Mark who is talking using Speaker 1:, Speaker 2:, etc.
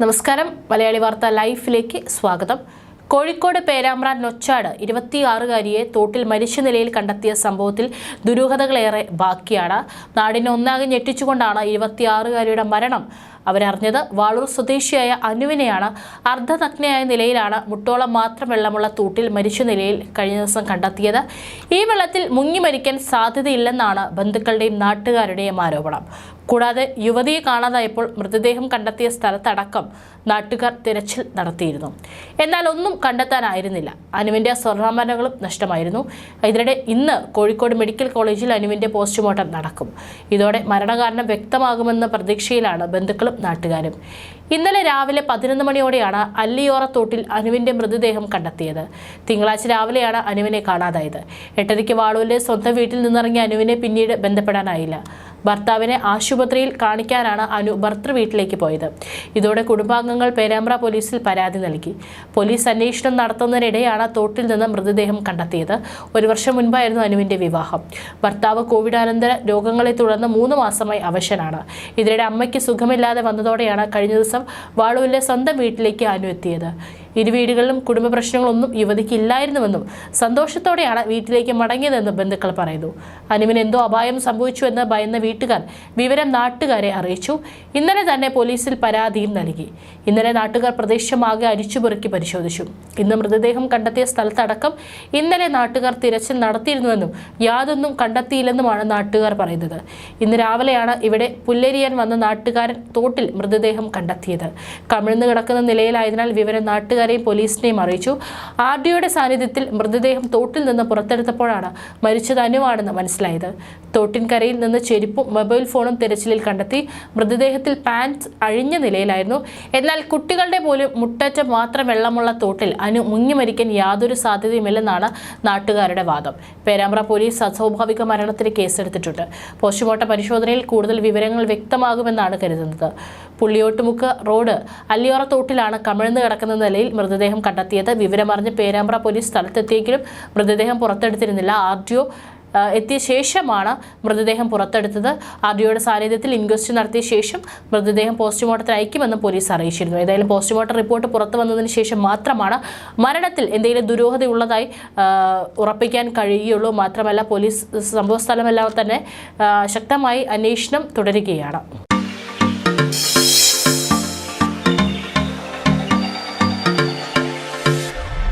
Speaker 1: നമസ്കാരം. മലയാളി വാർത്ത ലൈഫിലേക്ക് സ്വാഗതം. കോഴിക്കോട് പേരാമ്പ്ര നൊച്ചാട് ഇരുപത്തിയാറുകാരിയെ തോട്ടിൽ മരിച്ച നിലയിൽ കണ്ടെത്തിയ സംഭവത്തിൽ ദുരൂഹതകളേറെ ബാക്കിയാണ്. നാടിനെ ഒന്നാകെ ഞെട്ടിച്ചുകൊണ്ടാണ് ഇരുപത്തിയാറുകാരിയുടെ മരണം. അവരറിഞ്ഞത് വാളൂർ സ്വദേശിയായ അനുവിനെയാണ് അർദ്ധനഗ്നയായ നിലയിലാണ് മുട്ടോളം മാത്രം വെള്ളമുള്ള തൂട്ടിൽ മരിച്ച നിലയിൽ കഴിഞ്ഞ ദിവസം കണ്ടെത്തിയത്. ഈ വെള്ളത്തിൽ മുങ്ങി മരിക്കാൻ സാധ്യതയില്ലെന്നാണ് ബന്ധുക്കളുടെയും നാട്ടുകാരുടെയും ആരോപണം. കൂടാതെ യുവതിയെ കാണാതായപ്പോൾ മൃതദേഹം കണ്ടെത്തിയ സ്ഥലത്തടക്കം നാട്ടുകാർ തിരച്ചിൽ നടത്തിയിരുന്നു. എന്നാൽ ഒന്നും കണ്ടെത്താനായിരുന്നില്ല. അനുവിന്റെ സ്വർണാഭരണങ്ങളും നഷ്ടമായിരുന്നു. ഇതിനിടെ ഇന്ന് കോഴിക്കോട് മെഡിക്കൽ കോളേജിൽ അനുവിന്റെ പോസ്റ്റ്മോർട്ടം നടക്കും. ഇതോടെ മരണകാരണം വ്യക്തമാകുമെന്ന പ്രതീക്ഷയിലാണ് ബന്ധുക്കളും നാട്ടുകാരും. ഇന്നലെ രാവിലെ പതിനൊന്ന് മണിയോടെയാണ് അല്ലിയോറ തോട്ടിൽ അനുവിന്റെ മൃതദേഹം കണ്ടെത്തിയത്. തിങ്കളാഴ്ച രാവിലെയാണ് അനുവിനെ കാണാതായത്. എട്ടരയ്ക്ക് വാളൂരിലെ സ്വന്തം വീട്ടിൽ നിന്നിറങ്ങിയ അനുവിനെ പിന്നീട് ബന്ധപ്പെടാനായില്ല. ഭർത്താവിനെ ആശുപത്രിയിൽ കാണിക്കാനാണ് അനു ഭർത്തൃ വീട്ടിലേക്ക് പോയത്. ഇതോടെ കുടുംബാംഗങ്ങൾ പേരാമ്പ്ര പോലീസിൽ പരാതി നൽകി. പോലീസ് അന്വേഷണം നടത്തുന്നതിനിടെയാണ് തോട്ടിൽ നിന്ന് മൃതദേഹം കണ്ടെത്തിയത്. ഒരു വർഷം മുൻപായിരുന്നു അനുവിന്റെ വിവാഹം. ഭർത്താവ് കോവിഡാനന്തര രോഗങ്ങളെ തുടർന്ന് മൂന്ന് മാസമായി അവശനാണ്. ഇതിനിടെ അമ്മയ്ക്ക് സുഖമില്ലാതെ വന്നതോടെയാണ് കഴിഞ്ഞ ദിവസം വാളൂരിലെ സ്വന്തം വീട്ടിലേക്ക് അനു എത്തിയത്. ഇരു വീടുകളിലും കുടുംബ പ്രശ്നങ്ങളൊന്നും യുവതിക്ക് ഇല്ലായിരുന്നുവെന്നും സന്തോഷത്തോടെയാണ് വീട്ടിലേക്ക് മടങ്ങിയതെന്നും ബന്ധുക്കൾ പറയുന്നു. അനുവിന് എന്തോ അപായം സംഭവിച്ചുവെന്ന് ഭയന്ന വീട്ടുകാർ വിവരം നാട്ടുകാരെ അറിയിച്ചു. ഇന്നലെ തന്നെ പോലീസിൽ പരാതിയും നൽകി. ഇന്നലെ നാട്ടുകാർ പ്രദേശമാകെ അരിച്ചുപെറുക്കി പരിശോധിച്ചു. ഇന്ന് മൃതദേഹം കണ്ടെത്തിയ സ്ഥലത്തടക്കം ഇന്നലെ നാട്ടുകാർ തിരച്ചിൽ നടത്തിയിരുന്നുവെന്നും യാതൊന്നും കണ്ടെത്തിയില്ലെന്നുമാണ് നാട്ടുകാർ പറയുന്നത്. ഇന്ന് രാവിലെയാണ് ഇവിടെ പുല്ലരിയാൻ വന്ന നാട്ടുകാരൻ തോട്ടിൽ മൃതദേഹം കണ്ടെത്തിയത്. കമിഴ്ന്നു കിടക്കുന്ന നിലയിലായതിനാൽ വിവരം നാട്ടുകാരെയും പോലീസിനെയും അറിയിച്ചു. ആർ ഡിയുടെ സാന്നിധ്യത്തിൽ മൃതദേഹം തോട്ടിൽ നിന്ന് പുറത്തെടുത്തപ്പോഴാണ് മരിച്ചത് അനുവാണെന്ന് മനസ്സിലായത്. തോട്ടിൻകരയിൽ നിന്ന് ചെരുപ്പും മൊബൈൽ ഫോണും തിരച്ചിലിൽ കണ്ടെത്തി മൃതദേഹത്തിൽ പാൻസ് അഴിഞ്ഞ നിലയിലായിരുന്നു. എന്നാൽ കുട്ടികളുടെ പോലും മുട്ടറ്റം മാത്രം വെള്ളമുള്ള തോട്ടിൽ അനു മുങ്ങി മരിക്കാൻ യാതൊരു സാധ്യതയുമില്ലെന്നാണ് നാട്ടുകാരുടെ വാദം. പേരാമ്പ്ര പോലീസ് അസ്വാഭാവിക മരണത്തിന് കേസെടുത്തിട്ടുണ്ട്. പോസ്റ്റ്മോർട്ടം പരിശോധനയിൽ കൂടുതൽ വിവരങ്ങൾ വ്യക്തമാകുമെന്നാണ് കരുതുന്നത്. പുള്ളിയോട്ടുമുക്ക് റോഡ് അല്ലിയോറ തോട്ടിലാണ് കമിഴ്ന്നു കിടക്കുന്ന നിലയിൽ മൃതദേഹം കണ്ടെത്തിയത്. വിവരമറിഞ്ഞ് പേരാമ്പ്ര പോലീസ് സ്ഥലത്തെത്തിയെങ്കിലും മൃതദേഹം പുറത്തെടുത്തിരുന്നില്ല. ആർ എത്തിയ ശേഷമാണ് മൃതദേഹം പുറത്തെടുത്തത്. ആർ സാന്നിധ്യത്തിൽ ഇൻക്വസ്റ്റ് നടത്തിയ ശേഷം മൃതദേഹം പോസ്റ്റ്മോർട്ടത്തിന് അയക്കുമെന്ന് പോലീസ് അറിയിച്ചിരുന്നു. ഏതായാലും പോസ്റ്റ്മോർട്ടം റിപ്പോർട്ട് പുറത്തു വന്നതിന് ശേഷം മാത്രമാണ് മരണത്തിൽ എന്തെങ്കിലും ദുരൂഹതയുള്ളതായി ഉറപ്പിക്കാൻ കഴിയുകയുള്ളൂ. മാത്രമല്ല പോലീസ് സംഭവസ്ഥലമെല്ലാം തന്നെ ശക്തമായി അന്വേഷണം തുടരുകയാണ്.